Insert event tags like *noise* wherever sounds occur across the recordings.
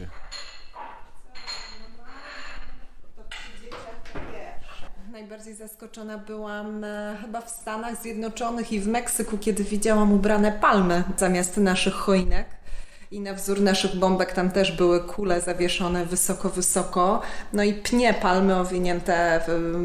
macie? Najbardziej zaskoczona byłam e, chyba w Stanach Zjednoczonych i w Meksyku, kiedy widziałam ubrane palmy zamiast naszych choinek. I na wzór naszych bombek tam też były kule zawieszone wysoko, wysoko. No i pnie palmy owinięte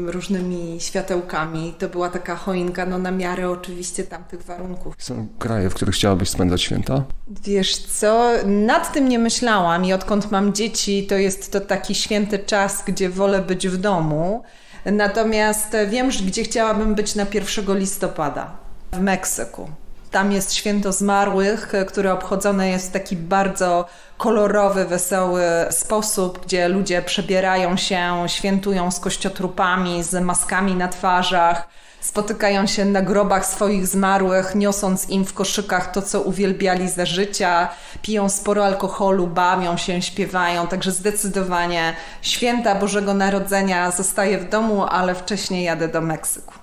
różnymi światełkami. To była taka choinka, no na miarę oczywiście tamtych warunków. Są kraje, w których chciałabyś spędzać święta? Wiesz co, nad tym nie myślałam i odkąd mam dzieci, to jest to taki święty czas, gdzie wolę być w domu. Natomiast wiem, gdzie chciałabym być na 1 listopada w Meksyku. Tam jest święto zmarłych, które obchodzone jest w taki bardzo kolorowy, wesoły sposób, gdzie ludzie przebierają się, świętują z kościotrupami, z maskami na twarzach spotykają się na grobach swoich zmarłych, niosąc im w koszykach to, co uwielbiali za życia, piją sporo alkoholu, bawią się, śpiewają. Także zdecydowanie święta Bożego Narodzenia zostaję w domu, ale wcześniej jadę do Meksyku.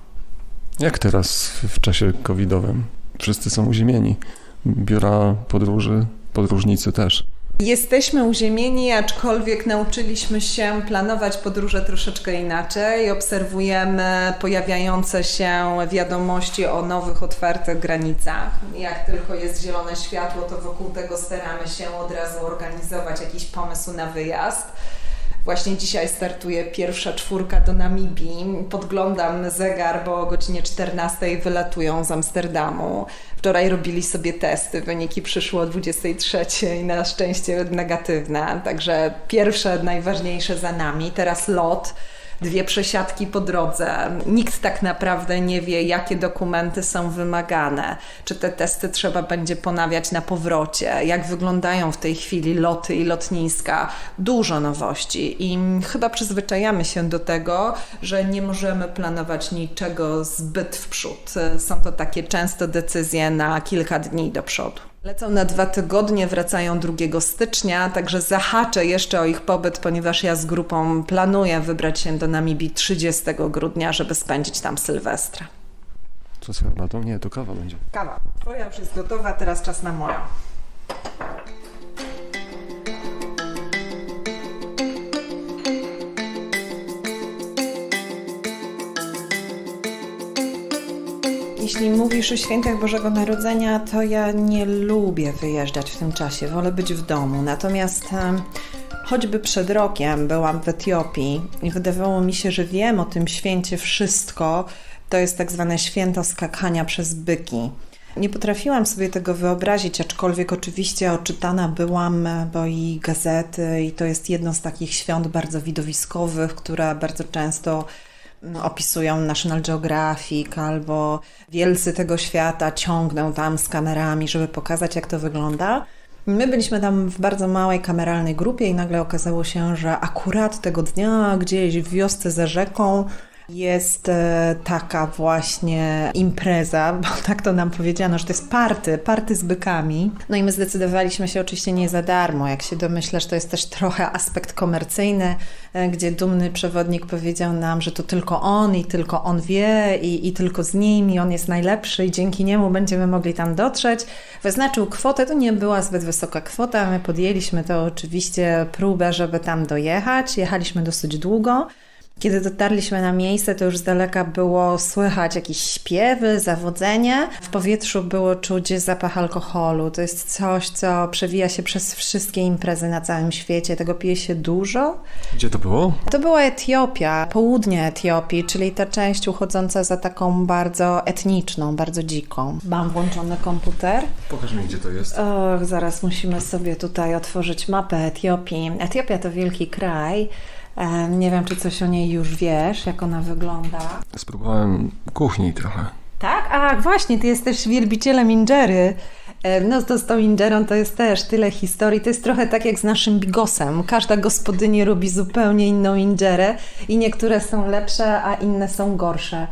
Jak teraz w czasie covidowym? Wszyscy są uziemieni. Biura podróży, podróżnicy też. Jesteśmy uziemieni, aczkolwiek nauczyliśmy się planować podróże troszeczkę inaczej. Obserwujemy pojawiające się wiadomości o nowych, otwartych granicach. Jak tylko jest zielone światło, to wokół tego staramy się od razu organizować jakiś pomysł na wyjazd. Właśnie dzisiaj startuje pierwsza czwórka do Namibii. Podglądam zegar, bo o godzinie 14 wylatują z Amsterdamu. Wczoraj robili sobie testy, wyniki przyszły o 23 i na szczęście negatywne. Także pierwsze, najważniejsze za nami. Teraz lot. Dwie przesiadki po drodze. Nikt tak naprawdę nie wie, jakie dokumenty są wymagane. Czy te testy trzeba będzie ponawiać na powrocie? Jak wyglądają w tej chwili loty i lotniska? Dużo nowości i chyba przyzwyczajamy się do tego, że nie możemy planować niczego zbyt w przód. Są to takie często decyzje na kilka dni do przodu. Lecą na dwa tygodnie, wracają 2 stycznia, także zahaczę jeszcze o ich pobyt, ponieważ ja z grupą planuję wybrać się do Namibii 30 grudnia, żeby spędzić tam Sylwestra. Co z herbatą? Nie, to kawa będzie. Kawa, twoja już jest gotowa, teraz czas na moją. Jeśli mówisz o świętach Bożego Narodzenia, to ja nie lubię wyjeżdżać w tym czasie, wolę być w domu. Natomiast em, choćby przed rokiem byłam w Etiopii i wydawało mi się, że wiem o tym święcie wszystko. To jest tak zwane święto skakania przez byki. Nie potrafiłam sobie tego wyobrazić, aczkolwiek oczywiście oczytana byłam, e, bo i gazety, i to jest jedno z takich świąt bardzo widowiskowych, które bardzo często opisują National Geographic albo wielcy tego świata ciągną tam z kamerami, żeby pokazać, jak to wygląda. My byliśmy tam w bardzo małej kameralnej grupie i nagle okazało się, że akurat tego dnia gdzieś w wiosce za rzeką jest e, taka właśnie impreza, *laughs* bo tak to nam powiedziano, że to jest party, party z bykami. No i my zdecydowaliśmy się oczywiście nie za darmo. Jak się domyślasz, to jest też trochę aspekt komercyjny, e, gdzie dumny przewodnik powiedział nam, że to tylko on i tylko on wie i, i tylko z nim i on jest najlepszy i dzięki niemu będziemy mogli tam dotrzeć. Wyznaczył kwotę, to nie była zbyt wysoka kwota, my podjęliśmy to oczywiście próbę, żeby tam dojechać. Jechaliśmy dosyć długo. Kiedy dotarliśmy na miejsce, to już z daleka było słychać jakieś śpiewy, zawodzenie. W powietrzu było czuć zapach alkoholu. To jest coś, co przewija się przez wszystkie imprezy na całym świecie. Tego pije się dużo. Gdzie to było? To była Etiopia, południe Etiopii, czyli ta część uchodząca za taką bardzo etniczną, bardzo dziką. Mam włączony komputer. Pokaż mi, gdzie to jest. Och, zaraz musimy sobie tutaj otworzyć mapę Etiopii. Etiopia to wielki kraj. Nie wiem, czy coś o niej już wiesz, jak ona wygląda. Spróbowałem kuchni trochę. Tak? A właśnie, ty jesteś wielbicielem injery. No to z tą injerą to jest też tyle historii. To jest trochę tak jak z naszym bigosem. Każda gospodyni robi zupełnie inną injerę i niektóre są lepsze, a inne są gorsze.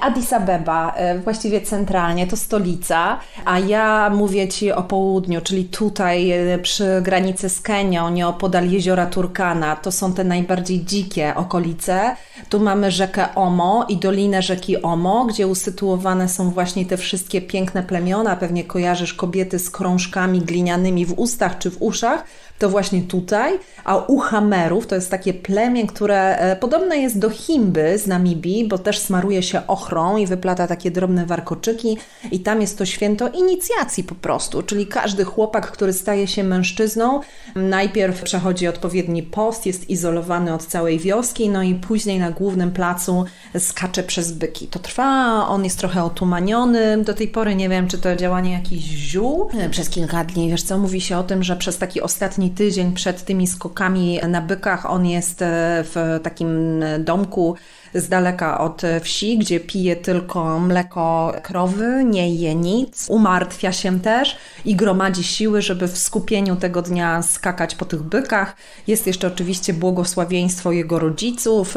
Addis Abeba, właściwie centralnie, to stolica, a ja mówię Ci o południu, czyli tutaj e, przy granicy z Kenią, nieopodal jeziora Turkana. To są te najbardziej dzikie okolice. Tu mamy rzekę Omo i dolinę rzeki Omo, gdzie usytuowane są właśnie te wszystkie piękne plemiona. Pewnie kojarzysz kobiety z krążkami glinianymi w ustach czy w uszach, to właśnie tutaj, a u Hamerów to jest takie plemię, które e, podobne jest do Himby z Namibii, bo też smaruje się ochrą i wyplata takie drobne warkoczyki i tam jest to święto inicjacji po prostu, czyli każdy chłopak, który staje się mężczyzną, najpierw przechodzi odpowiedni post, jest izolowany od całej wioski, no i później na głównym placu skacze przez byki. To trwa, on jest trochę otumaniony, do tej pory nie wiem, czy to działanie jakichś ziół. Przez kilka dni, wiesz co, mówi się o tym, że przez taki ostatni tydzień przed tymi skokami na bykach on jest e, w takim domku z daleka od wsi, gdzie pije tylko mleko krowy, nie je nic, umartwia się też i gromadzi siły, żeby w skupieniu tego dnia skakać po tych bykach. Jest jeszcze oczywiście błogosławieństwo jego rodziców,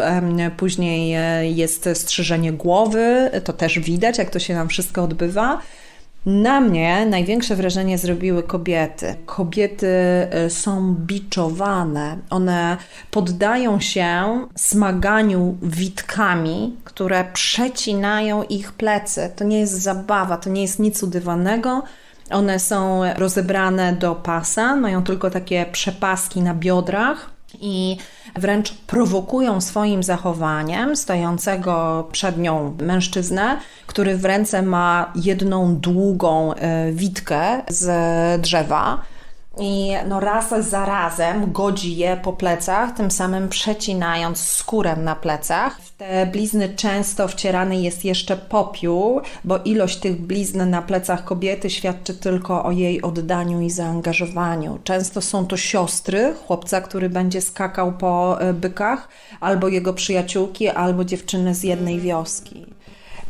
później e, jest strzyżenie głowy, to też widać, jak to się nam wszystko odbywa. Na mnie największe wrażenie zrobiły kobiety. Kobiety y, są biczowane, one poddają się smaganiu witkami, które przecinają ich plecy. To nie jest zabawa, to nie jest nic udywanego. One są rozebrane do pasa, mają tylko takie przepaski na biodrach i wręcz prowokują swoim zachowaniem stojącego przed nią mężczyznę, który w ręce ma jedną długą e, witkę z drzewa i no raz za razem godzi je po plecach, tym samym przecinając skórę na plecach. W te blizny często wcierany jest jeszcze popiół, bo ilość tych blizn na plecach kobiety świadczy tylko o jej oddaniu i zaangażowaniu. Często są to siostry chłopca, który będzie skakał po e, bykach, albo jego przyjaciółki, albo dziewczyny z jednej wioski.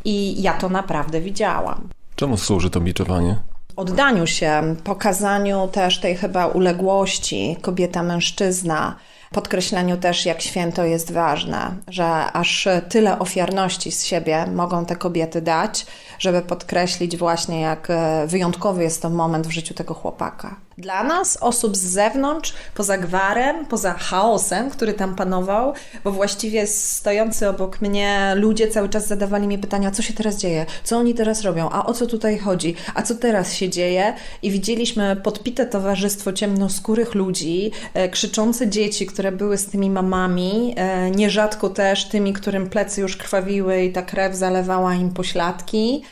I ja to naprawdę widziałam. Czemu służy to biczowanie? Oddaniu się, pokazaniu też tej chyba uległości kobieta-mężczyzna, podkreśleniu też, jak święto jest ważne, że aż tyle ofiarności z siebie mogą te kobiety dać, żeby podkreślić właśnie, jak wyjątkowy jest to moment w życiu tego chłopaka. Dla nas, osób z zewnątrz, poza gwarem, poza chaosem, który tam panował, bo właściwie stojący obok mnie ludzie cały czas zadawali mi pytania, co się teraz dzieje, co oni teraz robią, a o co tutaj chodzi, a co teraz się dzieje. I widzieliśmy podpite towarzystwo ciemnoskórych ludzi, e, krzyczące dzieci, które były z tymi mamami, e, nierzadko też tymi, którym plecy już krwawiły i ta krew zalewała im pośladki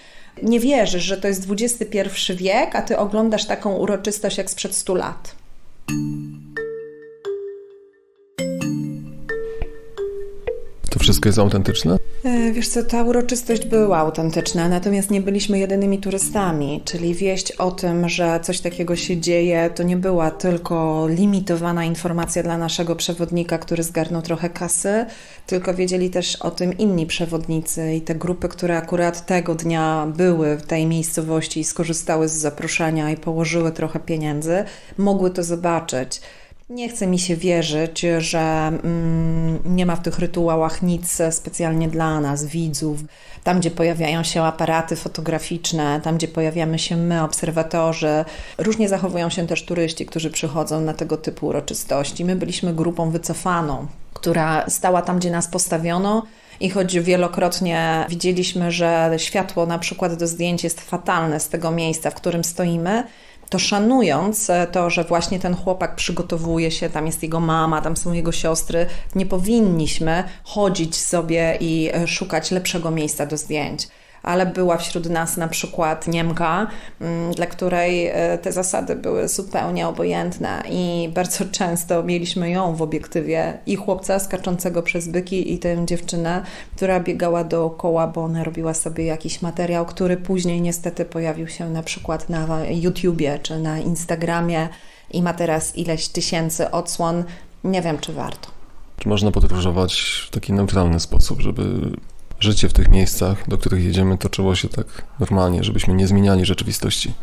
nie wierzysz, że to jest XXI wiek, a ty oglądasz taką uroczystość jak sprzed 100 lat. Wszystko jest autentyczne? E, wiesz co, ta uroczystość była autentyczna, natomiast nie byliśmy jedynymi turystami, czyli wieść o tym, że coś takiego się dzieje, to nie była tylko limitowana informacja dla naszego przewodnika, który zgarnął trochę kasy, tylko wiedzieli też o tym inni przewodnicy i te grupy, które akurat tego dnia były w tej miejscowości i skorzystały z zaproszenia i położyły trochę pieniędzy, mogły to zobaczyć. Nie chce mi się wierzyć, że mm, nie ma w tych rytuałach nic specjalnie dla nas, widzów. Tam, gdzie pojawiają się aparaty fotograficzne, tam, gdzie pojawiamy się my, obserwatorzy, różnie zachowują się też turyści, którzy przychodzą na tego typu uroczystości. My byliśmy grupą wycofaną, która stała tam, gdzie nas postawiono. I choć wielokrotnie widzieliśmy, że światło na przykład do zdjęć jest fatalne z tego miejsca, w którym stoimy, to szanując e, to, że właśnie ten chłopak przygotowuje się, tam jest jego mama, tam są jego siostry, nie powinniśmy chodzić sobie i e, szukać lepszego miejsca do zdjęć ale była wśród nas na przykład Niemka, mm, dla której e, te zasady były zupełnie obojętne i bardzo często mieliśmy ją w obiektywie i chłopca skaczącego przez byki i tę dziewczynę, która biegała dookoła, bo ona robiła sobie jakiś materiał, który później niestety pojawił się na przykład na YouTubie czy na Instagramie i ma teraz ileś tysięcy odsłon. Nie wiem, czy warto. Czy można podróżować w taki neutralny sposób, żeby życie w tych miejscach, do których jedziemy, toczyło się tak normalnie, żebyśmy nie zmieniali rzeczywistości.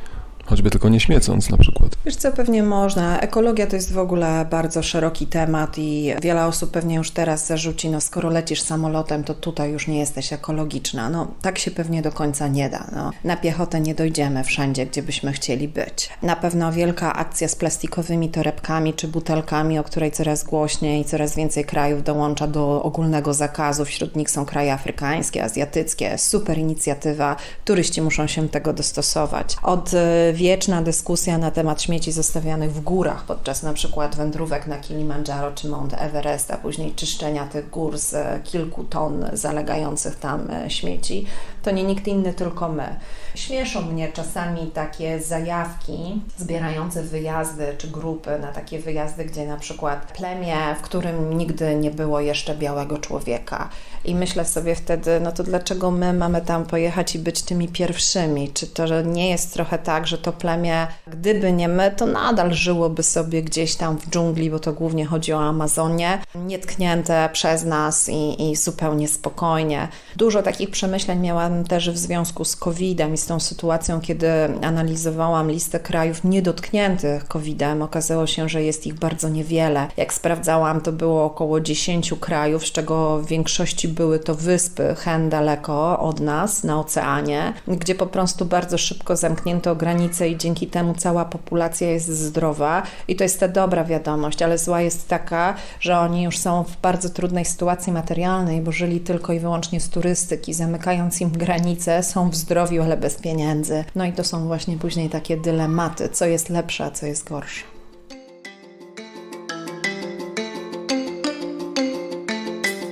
Choćby tylko nie śmiecąc na przykład. Wiesz co, pewnie można. Ekologia to jest w ogóle bardzo szeroki temat i wiele osób pewnie już teraz zarzuci, no skoro lecisz samolotem, to tutaj już nie jesteś ekologiczna. No tak się pewnie do końca nie da. No, na piechotę nie dojdziemy wszędzie, gdzie byśmy chcieli być. Na pewno wielka akcja z plastikowymi torebkami czy butelkami, o której coraz głośniej coraz więcej krajów dołącza do ogólnego zakazu. Wśród nich są kraje afrykańskie, azjatyckie. Super inicjatywa. Turyści muszą się tego dostosować. Od wieczna dyskusja na temat śmieci zostawianych w górach podczas na przykład wędrówek na Kilimandżaro czy Mount Everest, a później czyszczenia tych gór z kilku ton zalegających tam śmieci, to nie nikt inny, tylko my. Śmieszą mnie czasami takie zajawki zbierające wyjazdy czy grupy na takie wyjazdy, gdzie na przykład plemię, w którym nigdy nie było jeszcze białego człowieka. I myślę sobie wtedy, no to dlaczego my mamy tam pojechać i być tymi pierwszymi? Czy to nie jest trochę tak, że to plemię, gdyby nie my, to nadal żyłoby sobie gdzieś tam w dżungli, bo to głównie chodzi o Amazonię, nietknięte przez nas i, i zupełnie spokojnie. Dużo takich przemyśleń miałam też w związku z COVID-em i z tą sytuacją, kiedy analizowałam listę krajów niedotkniętych COVID-em. Okazało się, że jest ich bardzo niewiele. Jak sprawdzałam, to było około 10 krajów, z czego w większości były to wyspy hen daleko od nas na oceanie, gdzie po prostu bardzo szybko zamknięto granice i dzięki temu cała populacja jest zdrowa. I to jest ta dobra wiadomość, ale zła jest taka, że oni już są w bardzo trudnej sytuacji materialnej, bo żyli tylko i wyłącznie z turystyki, zamykając im granice, są w zdrowiu, ale bez pieniędzy. No i to są właśnie później takie dylematy, co jest lepsze, a co jest gorsze.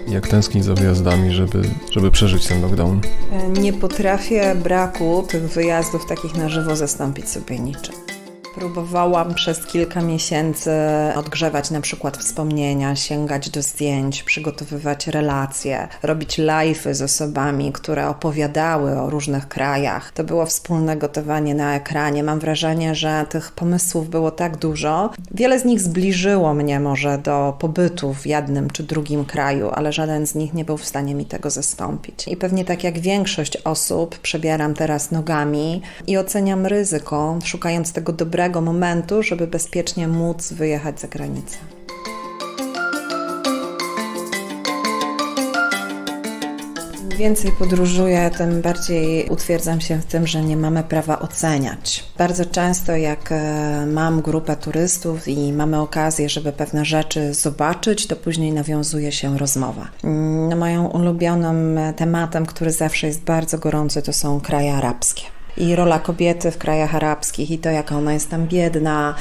Jak tęsknić za wyjazdami, żeby, żeby przeżyć ten lockdown? Nie potrafię braku tych wyjazdów takich na żywo zastąpić sobie niczym. Próbowałam przez kilka miesięcy odgrzewać na przykład wspomnienia, sięgać do zdjęć, przygotowywać relacje, robić live'y z osobami, które opowiadały o różnych krajach. To było wspólne gotowanie na ekranie. Mam wrażenie, że tych pomysłów było tak dużo. Wiele z nich zbliżyło mnie może do pobytu w jednym czy drugim kraju, ale żaden z nich nie był w stanie mi tego zastąpić. I pewnie tak jak większość osób, przebieram teraz nogami i oceniam ryzyko, szukając tego dobrego dobrego momentu, żeby bezpiecznie móc wyjechać za granicę. Im więcej podróżuję, tym bardziej utwierdzam się w tym, że nie mamy prawa oceniać. Bardzo często, jak e, mam grupę turystów i mamy okazję, żeby pewne rzeczy zobaczyć, to później nawiązuje się rozmowa. No, moją ulubionym tematem, który zawsze jest bardzo gorący, to są kraje arabskie i rola kobiety w krajach arabskich i to, jaka ona jest tam biedna,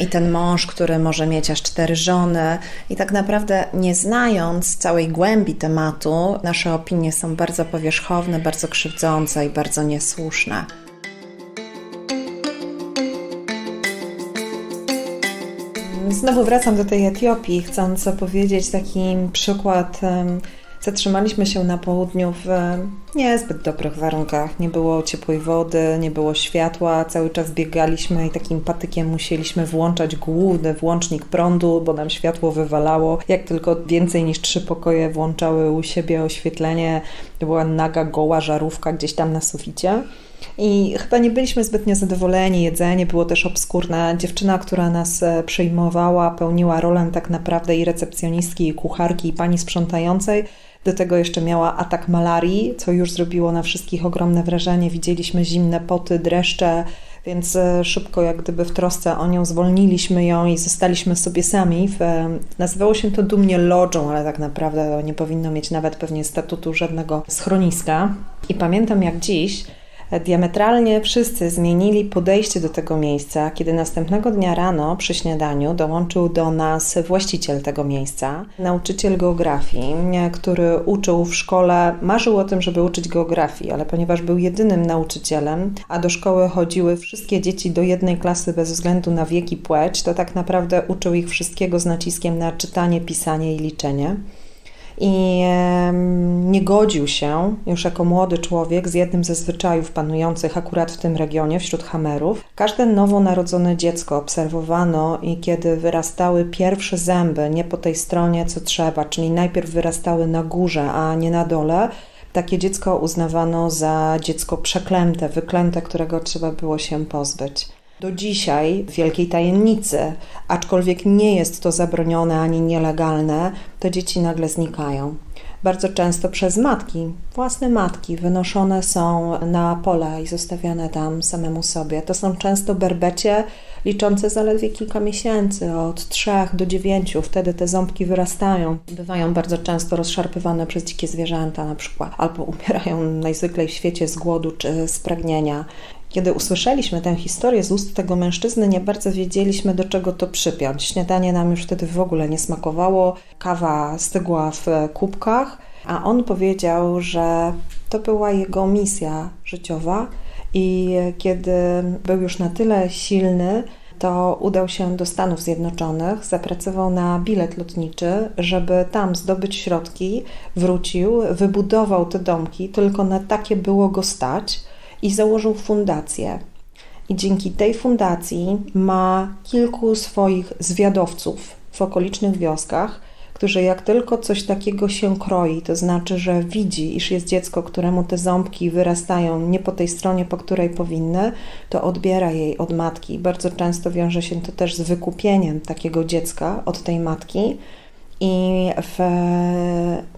i ten mąż, który może mieć aż cztery żony. I tak naprawdę, nie znając całej głębi tematu, nasze opinie są bardzo powierzchowne, bardzo krzywdzące i bardzo niesłuszne. Znowu wracam do tej Etiopii, chcąc opowiedzieć taki przykład Zatrzymaliśmy się na południu w niezbyt dobrych warunkach. Nie było ciepłej wody, nie było światła, cały czas biegaliśmy i takim patykiem musieliśmy włączać główny włącznik prądu, bo nam światło wywalało. Jak tylko więcej niż trzy pokoje włączały u siebie oświetlenie, to była naga, goła żarówka gdzieś tam na suficie. I chyba nie byliśmy zbytnio zadowoleni. Jedzenie było też obskurne. Dziewczyna, która nas e, przyjmowała, pełniła rolę tak naprawdę i recepcjonistki, i kucharki, i pani sprzątającej do tego jeszcze miała atak malarii, co już zrobiło na wszystkich ogromne wrażenie. Widzieliśmy zimne poty, dreszcze, więc e, szybko, jak gdyby w trosce o nią zwolniliśmy ją i zostaliśmy sobie sami. W, e, nazywało się to dumnie lodżą, ale tak naprawdę nie powinno mieć nawet pewnie statutu żadnego schroniska. I pamiętam jak dziś, Diametralnie wszyscy zmienili podejście do tego miejsca, kiedy następnego dnia rano przy śniadaniu dołączył do nas właściciel tego miejsca, nauczyciel geografii, który uczył w szkole, marzył o tym, żeby uczyć geografii, ale ponieważ był jedynym nauczycielem, a do szkoły chodziły wszystkie dzieci do jednej klasy bez względu na wiek i płeć, to tak naprawdę uczył ich wszystkiego z naciskiem na czytanie, pisanie i liczenie i nie godził się już jako młody człowiek z jednym ze zwyczajów panujących akurat w tym regionie wśród Hamerów. Każde nowonarodzone dziecko obserwowano i kiedy wyrastały pierwsze zęby nie po tej stronie co trzeba, czyli najpierw wyrastały na górze, a nie na dole, takie dziecko uznawano za dziecko przeklęte, wyklęte, którego trzeba było się pozbyć do dzisiaj wielkiej tajemnicy, aczkolwiek nie jest to zabronione ani nielegalne, te dzieci nagle znikają. Bardzo często przez matki, własne matki, wynoszone są na pole i zostawiane tam samemu sobie. To są często berbecie liczące zaledwie kilka miesięcy, od trzech do dziewięciu. Wtedy te ząbki wyrastają. Bywają bardzo często rozszarpywane przez dzikie zwierzęta na przykład, albo umierają najzwyklej w świecie z głodu czy z pragnienia. Kiedy usłyszeliśmy tę historię z ust tego mężczyzny, nie bardzo wiedzieliśmy, do czego to przypiąć. Śniadanie nam już wtedy w ogóle nie smakowało, kawa stygła w kubkach, a on powiedział, że to była jego misja życiowa i kiedy był już na tyle silny, to udał się do Stanów Zjednoczonych, zapracował na bilet lotniczy, żeby tam zdobyć środki, wrócił, wybudował te domki, tylko na takie było go stać i założył fundację. I dzięki tej fundacji ma kilku swoich zwiadowców w okolicznych wioskach, którzy jak tylko coś takiego się kroi, to znaczy, że widzi, iż jest dziecko, któremu te ząbki wyrastają nie po tej stronie, po której powinny, to odbiera jej od matki. Bardzo często wiąże się to też z wykupieniem takiego dziecka od tej matki. I w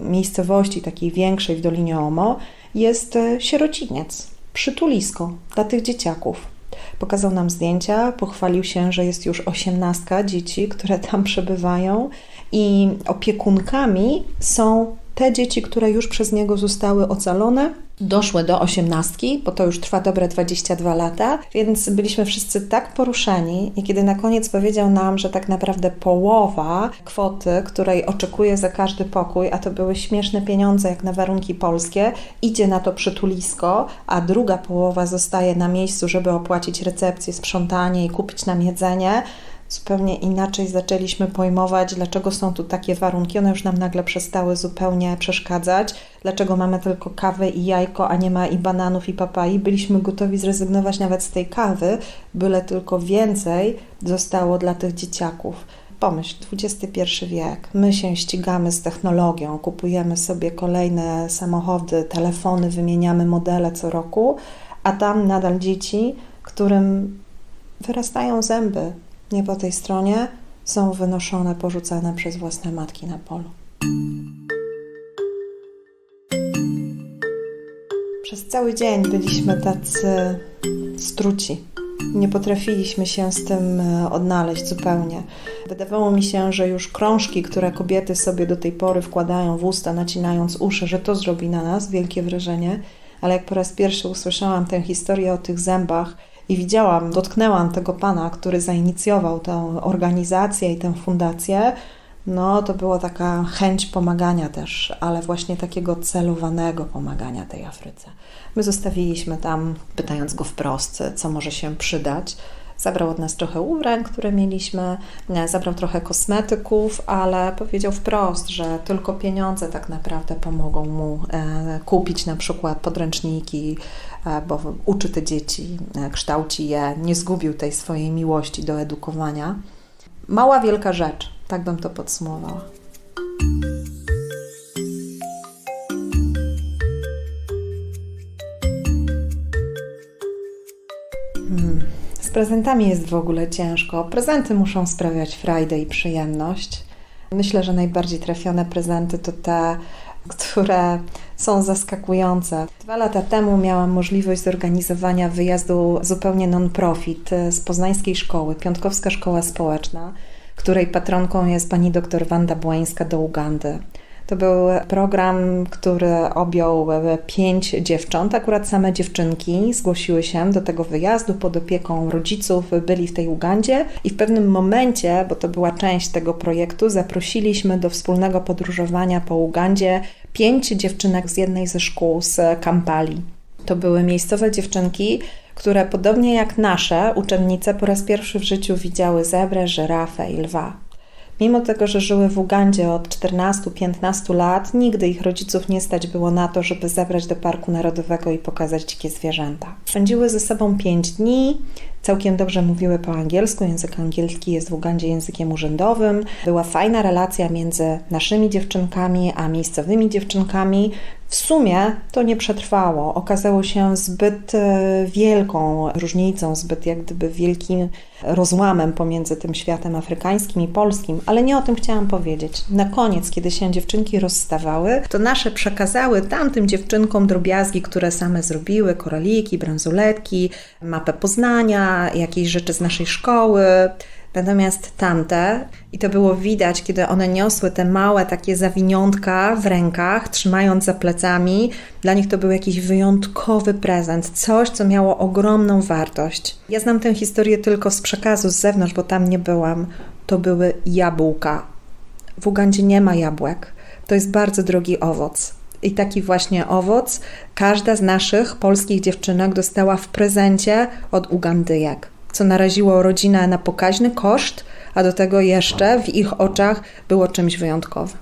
miejscowości takiej większej w Dolinie Omo jest sierociniec, przytulisko dla tych dzieciaków. Pokazał nam zdjęcia, pochwalił się, że jest już osiemnastka dzieci, które tam przebywają i opiekunkami są te dzieci, które już przez niego zostały ocalone, doszły do osiemnastki, bo to już trwa dobre 22 lata, więc byliśmy wszyscy tak poruszeni i kiedy na koniec powiedział nam, że tak naprawdę połowa kwoty, której oczekuje za każdy pokój, a to były śmieszne pieniądze jak na warunki polskie, idzie na to przytulisko, a druga połowa zostaje na miejscu, żeby opłacić recepcję, sprzątanie i kupić nam jedzenie, zupełnie inaczej zaczęliśmy pojmować, dlaczego są tu takie warunki. One już nam nagle przestały zupełnie przeszkadzać. Dlaczego mamy tylko kawę i jajko, a nie ma i bananów, i papai. Byliśmy gotowi zrezygnować nawet z tej kawy, byle tylko więcej zostało dla tych dzieciaków. Pomyśl, XXI wiek, my się ścigamy z technologią, kupujemy sobie kolejne samochody, telefony, wymieniamy modele co roku, a tam nadal dzieci, którym wyrastają zęby, nie po tej stronie są wynoszone, porzucane przez własne matki na polu. Przez cały dzień byliśmy tacy struci. Nie potrafiliśmy się z tym e, odnaleźć zupełnie. Wydawało mi się, że już krążki, które kobiety sobie do tej pory wkładają w usta, nacinając uszy, że to zrobi na nas wielkie wrażenie, ale jak po raz pierwszy usłyszałam tę historię o tych zębach, i widziałam, dotknęłam tego pana, który zainicjował tę organizację i tę fundację, no to była taka chęć pomagania też, ale właśnie takiego celowanego pomagania tej Afryce. My zostawiliśmy tam, pytając go wprost, co może się przydać. Zabrał od nas trochę ubrań, które mieliśmy, zabrał trochę kosmetyków, ale powiedział wprost, że tylko pieniądze tak naprawdę pomogą mu e, kupić na przykład podręczniki, e, bo uczy te dzieci, e, kształci je, nie zgubił tej swojej miłości do edukowania. Mała, wielka rzecz, tak bym to podsumowała. Prezentami jest w ogóle ciężko. Prezenty muszą sprawiać frajdę i przyjemność. Myślę, że najbardziej trafione prezenty to te, które są zaskakujące. Dwa lata temu miałam możliwość zorganizowania wyjazdu zupełnie non-profit z poznańskiej szkoły, Piątkowska Szkoła Społeczna, której patronką jest pani doktor Wanda Błańska do Ugandy. To był program, który objął pięć dziewcząt, akurat same dziewczynki zgłosiły się do tego wyjazdu pod opieką rodziców, byli w tej Ugandzie i w pewnym momencie, bo to była część tego projektu, zaprosiliśmy do wspólnego podróżowania po Ugandzie pięć dziewczynek z jednej ze szkół z Kampali. To były miejscowe dziewczynki, które podobnie jak nasze uczennice po raz pierwszy w życiu widziały zebrę, żyrafę i lwa. Mimo tego, że żyły w Ugandzie od 14-15 lat, nigdy ich rodziców nie stać było na to, żeby zabrać do Parku Narodowego i pokazać dzikie zwierzęta. Spędziły ze sobą 5 dni, całkiem dobrze mówiły po angielsku, język angielski jest w Ugandzie językiem urzędowym. Była fajna relacja między naszymi dziewczynkami a miejscowymi dziewczynkami. W sumie to nie przetrwało. Okazało się zbyt e, wielką różnicą, zbyt jak gdyby wielkim rozłamem pomiędzy tym światem afrykańskim i polskim, ale nie o tym chciałam powiedzieć. Na koniec, kiedy się dziewczynki rozstawały, to nasze przekazały tamtym dziewczynkom drobiazgi, które same zrobiły, koraliki, bransoletki, mapę Poznania, jakieś rzeczy z naszej szkoły. Natomiast tamte, i to było widać, kiedy one niosły te małe takie zawiniątka w rękach, trzymając za plecami, dla nich to był jakiś wyjątkowy prezent, coś, co miało ogromną wartość. Ja znam tę historię tylko z przekazu z zewnątrz, bo tam nie byłam. To były jabłka. W Ugandzie nie ma jabłek. To jest bardzo drogi owoc. I taki właśnie owoc każda z naszych polskich dziewczynek dostała w prezencie od Ugandyjek, co naraziło rodzinę na pokaźny koszt, a do tego jeszcze w ich oczach było czymś wyjątkowym.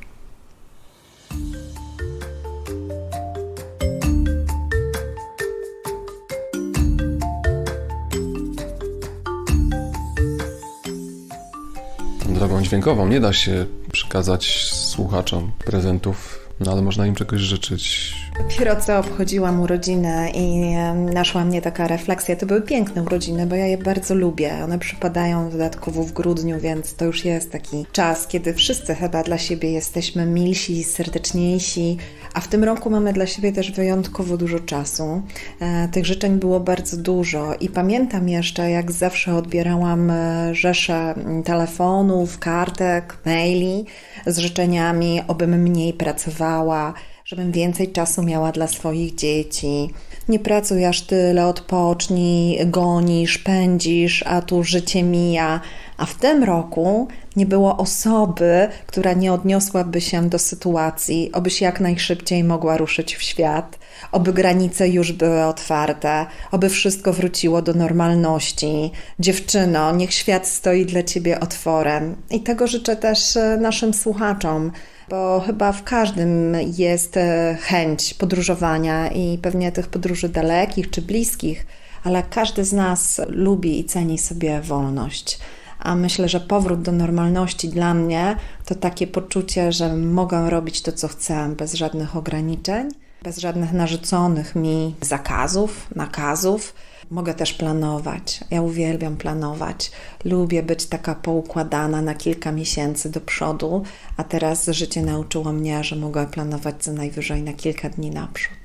Drogą dźwiękową nie da się przekazać słuchaczom prezentów, no ale można im czegoś życzyć. Dopiero co obchodziłam urodziny i naszła mnie taka refleksja. To były piękne urodziny, bo ja je bardzo lubię. One przypadają dodatkowo w grudniu, więc to już jest taki czas, kiedy wszyscy chyba dla siebie jesteśmy milsi, serdeczniejsi, a w tym roku mamy dla siebie też wyjątkowo dużo czasu. E, tych życzeń było bardzo dużo i pamiętam jeszcze, jak zawsze odbierałam e, rzesze telefonów, kartek, maili z życzeniami, obym mniej pracowała, żebym więcej czasu miała dla swoich dzieci. Nie pracuj aż tyle, odpocznij, gonisz, pędzisz, a tu życie mija. A w tym roku nie było osoby, która nie odniosłaby się do sytuacji, obyś jak najszybciej mogła ruszyć w świat, oby granice już były otwarte, oby wszystko wróciło do normalności. Dziewczyno, niech świat stoi dla ciebie otworem. I tego życzę też e, naszym słuchaczom bo chyba w każdym jest e, chęć podróżowania i pewnie tych podróży dalekich czy bliskich, ale każdy z nas lubi i ceni sobie wolność. A myślę, że powrót do normalności dla mnie to takie poczucie, że mogę robić to, co chcę, bez żadnych ograniczeń, bez żadnych narzuconych mi zakazów, nakazów. Mogę też planować. Ja uwielbiam planować. Lubię być taka poukładana na kilka miesięcy do przodu, a teraz życie nauczyło mnie, że mogę planować co najwyżej na kilka dni naprzód.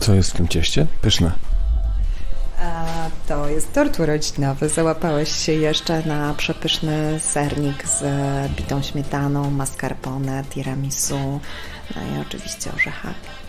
Co jest w tym cieście? Pyszne. A to jest tort urodzinowy. Załapałeś się jeszcze na przepyszny sernik z bitą śmietaną, mascarpone, tiramisu, no i oczywiście orzechami.